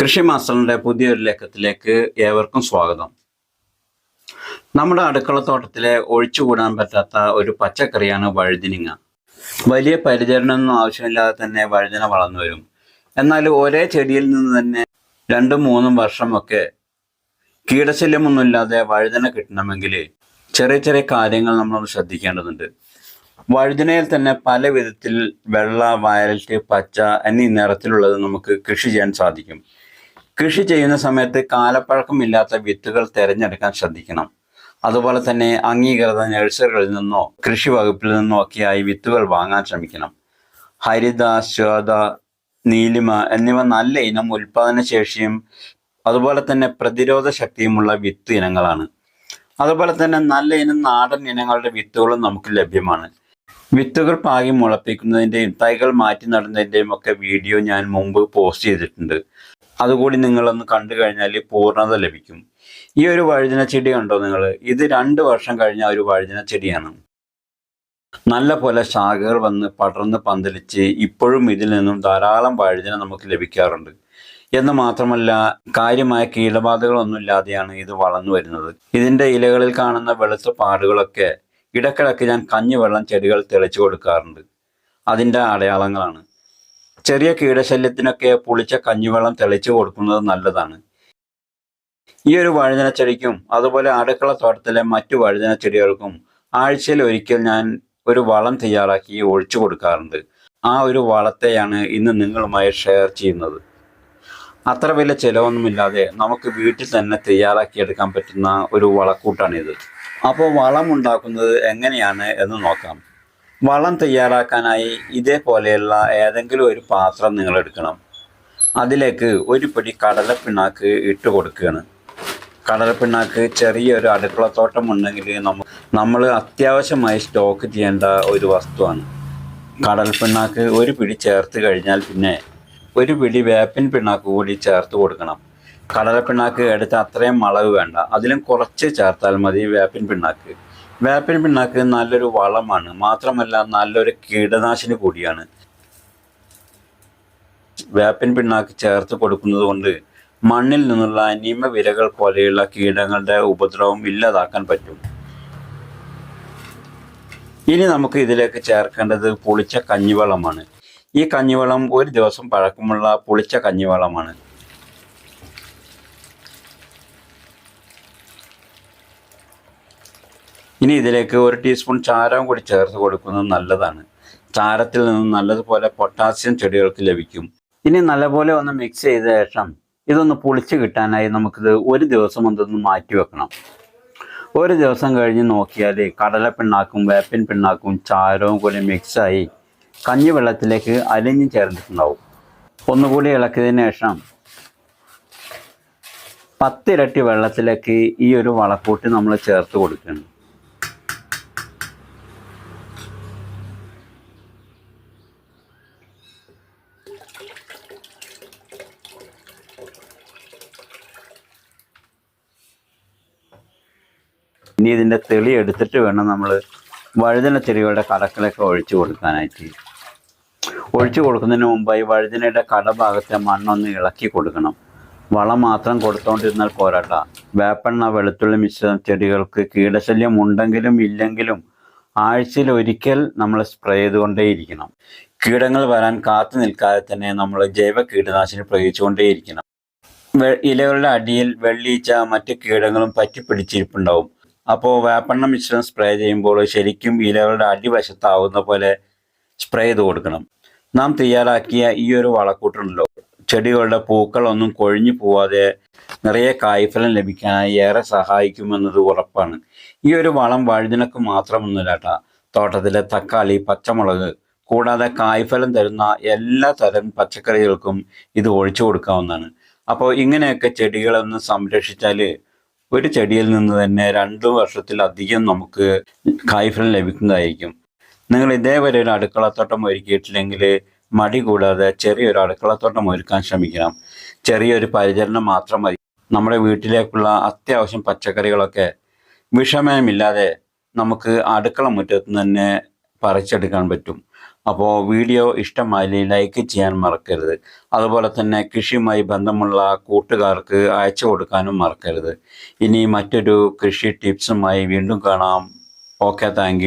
കൃഷി മാസ്റ്ററിന്റെ പുതിയൊരു ലേഖത്തിലേക്ക് ഏവർക്കും സ്വാഗതം. നമ്മുടെ അടുക്കളത്തോട്ടത്തിലെ ഒഴിച്ചുകൂടാൻ പറ്റാത്ത ഒരു പച്ചക്കറിയാണ് വഴുതിനിങ്ങ. വലിയ പരിചരണമൊന്നും ആവശ്യമില്ലാതെ തന്നെ വഴുതിന വളർന്നു വരും. എന്നാൽ ഒരേ ചെടിയിൽ നിന്ന് തന്നെ രണ്ടും മൂന്നും വർഷമൊക്കെ കീടശല്യമൊന്നുമില്ലാതെ വഴുതന കിട്ടണമെങ്കിൽ ചെറിയ ചെറിയ കാര്യങ്ങൾ നമ്മൾ ശ്രദ്ധിക്കേണ്ടതുണ്ട്. വഴുതനയിൽ തന്നെ പല വിധത്തിൽ വെള്ള വയലറ്റ് പച്ച എന്നീ നിറത്തിലുള്ളത് നമുക്ക് കൃഷി ചെയ്യാൻ സാധിക്കും. കൃഷി ചെയ്യുന്ന സമയത്ത് കാലപ്പഴക്കമില്ലാത്ത വിത്തുകൾ തിരഞ്ഞെടുക്കാൻ ശ്രദ്ധിക്കണം. അതുപോലെ തന്നെ അംഗീകൃത നഴ്സറികളിൽ നിന്നോ കൃഷി വകുപ്പിൽ നിന്നോ ഒക്കെയായി വിത്തുകൾ വാങ്ങാൻ ശ്രമിക്കണം. ഹരിത ശ്വേത നീലിമ എന്നിവ നല്ല ഇനം ഉൽപാദന ശേഷിയും അതുപോലെ തന്നെ പ്രതിരോധ ശക്തിയുമുള്ള വിത്ത് ഇനങ്ങളാണ്. അതുപോലെ തന്നെ നല്ല ഇനം നാടൻ ഇനങ്ങളുടെ വിത്തുകളും നമുക്ക് ലഭ്യമാണ്. വിത്തുകൾ പാകി മുളപ്പിക്കുന്നതിന്റെയും തൈകൾ മാറ്റി നടുന്നതിന്റെയും ഒക്കെ വീഡിയോ ഞാൻ മുമ്പ് പോസ്റ്റ് ചെയ്തിട്ടുണ്ട്. അതുകൂടി നിങ്ങളൊന്ന് കണ്ടു കഴിഞ്ഞാൽ പൂർണത ലഭിക്കും. ഈ ഒരു വഴുതന ചെടി കണ്ടോ നിങ്ങൾ? ഇത് രണ്ട് വർഷം കഴിഞ്ഞ ഒരു വഴുതന ചെടിയാണ്. നല്ല പോലെ ശാഖകൾ വന്ന് പടർന്ന് പന്തലിച്ച് ഇപ്പോഴും ഇതിൽ നിന്നും ധാരാളം വഴുതന നമുക്ക് ലഭിക്കാറുണ്ട്. എന്ന് മാത്രമല്ല കാര്യമായ കീടബാധകളൊന്നുമില്ലാതെയാണ് ഇത് വളർന്നു വരുന്നത്. ഇതിന്റെ ഇലകളിൽ കാണുന്ന വെളുത്ത പാടുകളൊക്കെ ഇടക്കിടക്ക് ഞാൻ കഞ്ഞിവെള്ളം ചെടികൾ തെളിച്ചു കൊടുക്കാറുണ്ട്. അതിന്റെ അടയാളങ്ങളാണ്. ചെറിയ കീടശല്യത്തിനൊക്കെ പുളിച്ച കഞ്ഞിവെള്ളം തെളിച്ചു കൊടുക്കുന്നത് നല്ലതാണ്. ഈ ഒരു വഴുതന ചെടിക്കും അതുപോലെ അടുക്കള തോട്ടത്തിലെ മറ്റു വഴുതന ചെടികൾക്കും ആഴ്ചയിൽ ഒരിക്കൽ ഞാൻ ഒരു വളം തയ്യാറാക്കി ഒഴിച്ചു കൊടുക്കാറുണ്ട്. ആ ഒരു വളത്തെയാണ് ഇന്ന് നിങ്ങളുമായി ഷെയർ ചെയ്യുന്നത്. അത്ര വലിയ ചിലവൊന്നുമില്ലാതെ നമുക്ക് വീട്ടിൽ തന്നെ തയ്യാറാക്കിയെടുക്കാൻ പറ്റുന്ന ഒരു വളക്കൂട്ടാണിത്. അപ്പോൾ വളം ഉണ്ടാക്കുന്നത് എങ്ങനെയാണ് എന്ന് നോക്കാം. വളം തയ്യാറാക്കാനായി ഇതേപോലെയുള്ള ഏതെങ്കിലും ഒരു പാത്രം നിങ്ങൾ എടുക്കണം. അതിലേക്ക് ഒരു പിടി കടലപ്പിണ്ണാക്ക് ഇട്ട് കൊടുക്കുകയാണ്. കടലപ്പിണ്ണാക്ക് ചെറിയൊരു അടുക്കളത്തോട്ടം ഉണ്ടെങ്കിൽ നമ്മ നമ്മൾ അത്യാവശ്യമായി സ്റ്റോക്ക് ചെയ്യേണ്ട ഒരു വസ്തുവാണ്. കടൽപ്പിണ്ണാക്ക് ഒരു പിടി ചേർത്ത് കഴിഞ്ഞാൽ പിന്നെ ഒരു പിടി വേപ്പിൻ പിണ്ണാക്ക് കൂടി ചേർത്ത് കൊടുക്കണം. കടലപ്പിണ്ണാക്ക് എടുത്ത് അത്രയും അളവ് വേണ്ട. അതിലും കുറച്ച് ചേർത്താൽ മതി വേപ്പിൻ പിണ്ണാക്ക്. വേപ്പിൻ പിണ്ണാക്ക് നല്ലൊരു വളമാണ്. മാത്രമല്ല നല്ലൊരു കീടനാശിനി കൂടിയാണ്. വേപ്പിൻ പിണ്ണാക്ക് ചേർത്ത് കൊടുക്കുന്നത് കൊണ്ട് മണ്ണിൽ നിന്നുള്ള നിമവിരകൾ പോലെയുള്ള കീടങ്ങളുടെ ഉപദ്രവം ഇല്ലാതാക്കാൻ പറ്റും. ഇനി നമുക്ക് ഇതിലേക്ക് ചേർക്കേണ്ടത് പുളിച്ച കഞ്ഞിവെള്ളമാണ്. ഈ കഞ്ഞിവെള്ളം ഒരു ദിവസം പഴക്കമുള്ള പുളിച്ച കഞ്ഞിവെള്ളമാണ്. ഇനി ഇതിലേക്ക് ഒരു ടീസ്പൂൺ ചാരം കൂടി ചേർത്ത് കൊടുക്കുന്നത് നല്ലതാണ്. ചാരത്തിൽ നിന്നും നല്ലതുപോലെ പൊട്ടാസ്യം ചെടികൾക്ക് ലഭിക്കും. ഇനി നല്ലപോലെ ഒന്ന് മിക്സ് ചെയ്ത ശേഷം ഇതൊന്ന് പുളിച്ച് കിട്ടാനായി നമുക്കിത് ഒരു ദിവസം ഒന്നൊന്ന് മാറ്റി വെക്കണം. ഒരു ദിവസം കഴിഞ്ഞ് നോക്കിയാൽ കടല പിണ്ണാക്കും വേപ്പിൻ പിണ്ണാക്കും ചാരവും കൂടി മിക്സായി കഞ്ഞി വെള്ളത്തിലേക്ക് അലിഞ്ഞു ചേർന്നിട്ടുണ്ടാവും. ഒന്നുകൂടി ഇളക്കിയതിന് ശേഷം പത്തിരട്ടി വെള്ളത്തിലേക്ക് ഈ ഒരു വളക്കൂട്ടി നമ്മൾ ചേർത്ത് കൊടുക്കണം. ഇനി ഇതിന്റെ തെളി എടുത്തിട്ട് വേണം നമ്മൾ വഴുതന ചെടികളുടെ കടക്കിലൊക്കെ ഒഴിച്ചു കൊടുക്കാനായിട്ട്. ഒഴിച്ചു കൊടുക്കുന്നതിന് മുമ്പായി വഴുതനയുടെ കടഭാഗത്തെ മണ്ണൊന്ന് ഇളക്കി കൊടുക്കണം. വളം മാത്രം കൊടുത്തോണ്ടിരുന്നാൽ പോരാട്ട. വേപ്പെണ്ണ വെളുത്തുള്ളി മിശ്രിതം ചെടികൾക്ക് കീടശല്യം ഉണ്ടെങ്കിലും ഇല്ലെങ്കിലും ആഴ്ചയിൽ ഒരിക്കൽ നമ്മൾ സ്പ്രേ ചെയ്തുകൊണ്ടേയിരിക്കണം. കീടങ്ങൾ വരാൻ കാത്തു നിൽക്കാതെ തന്നെ നമ്മൾ ജൈവ കീടനാശിനി പ്രയോഗിച്ചുകൊണ്ടേയിരിക്കണം. ഇലകളുടെ അടിയിൽ വെള്ളീച്ച മറ്റ് കീടങ്ങളും പറ്റിപ്പിടിച്ചിരിപ്പുണ്ടാവും. അപ്പോൾ വേപ്പെണ്ണ മിശ്രം സ്പ്രേ ചെയ്യുമ്പോൾ ശരിക്കും ഇലകളുടെ അടിവശത്താവുന്ന പോലെ സ്പ്രേ ചെയ്ത് കൊടുക്കണം. നാം തയ്യാറാക്കിയ ഈ ഒരു വളക്കൂട്ടുണ്ടല്ലോ. ചെടികളുടെ പൂക്കളൊന്നും കൊഴിഞ്ഞു പോവാതെ നിറയെ കായ്ഫലം ലഭിക്കാനായി ഏറെ സഹായിക്കുമെന്നത് ഉറപ്പാണ്. ഈ ഒരു വളം വഴുതിനക്ക് മാത്രമൊന്നുമില്ല കേട്ടാ. തോട്ടത്തിലെ തക്കാളി പച്ചമുളക് കൂടാതെ കായ്ഫലം തരുന്ന എല്ലാ തരം പച്ചക്കറികൾക്കും ഇത് ഒഴിച്ചു കൊടുക്കാവുന്നതാണ്. അപ്പോൾ ഇങ്ങനെയൊക്കെ ചെടികളൊന്ന് സംരക്ഷിച്ചാൽ ഒരു ചെടിയിൽ നിന്ന് തന്നെ രണ്ടു വർഷത്തിലധികം നമുക്ക് കായ്ഫലം ലഭിക്കുന്നതായിരിക്കും. നിങ്ങൾ ഇതേവരെ ഒരു അടുക്കളത്തോട്ടം ഒരുക്കിയിട്ടില്ലെങ്കിൽ മടി കൂടാതെ ചെറിയൊരു അടുക്കളത്തോട്ടം ഒരുക്കാൻ ശ്രമിക്കണം. ചെറിയൊരു പരിചരണം മാത്രം മതി. നമ്മുടെ വീട്ടിലേക്കുള്ള അത്യാവശ്യം പച്ചക്കറികളൊക്കെ വിഷമയമില്ലാതെ നമുക്ക് അടുക്കള മുറ്റത്ത് തന്നെ പറിച്ചെടുക്കാൻ പറ്റും. അപ്പോൾ വീഡിയോ ഇഷ്ടമായി ലൈക്ക് ചെയ്യാൻ മറക്കരുത്. അതുപോലെ തന്നെ കൃഷിയുമായി ബന്ധമുള്ള കൂട്ടുകാർക്ക് അയച്ചു കൊടുക്കാനും മറക്കരുത്. ഇനി മറ്റൊരു കൃഷി ടിപ്സുമായി വീണ്ടും കാണാം. Okay thank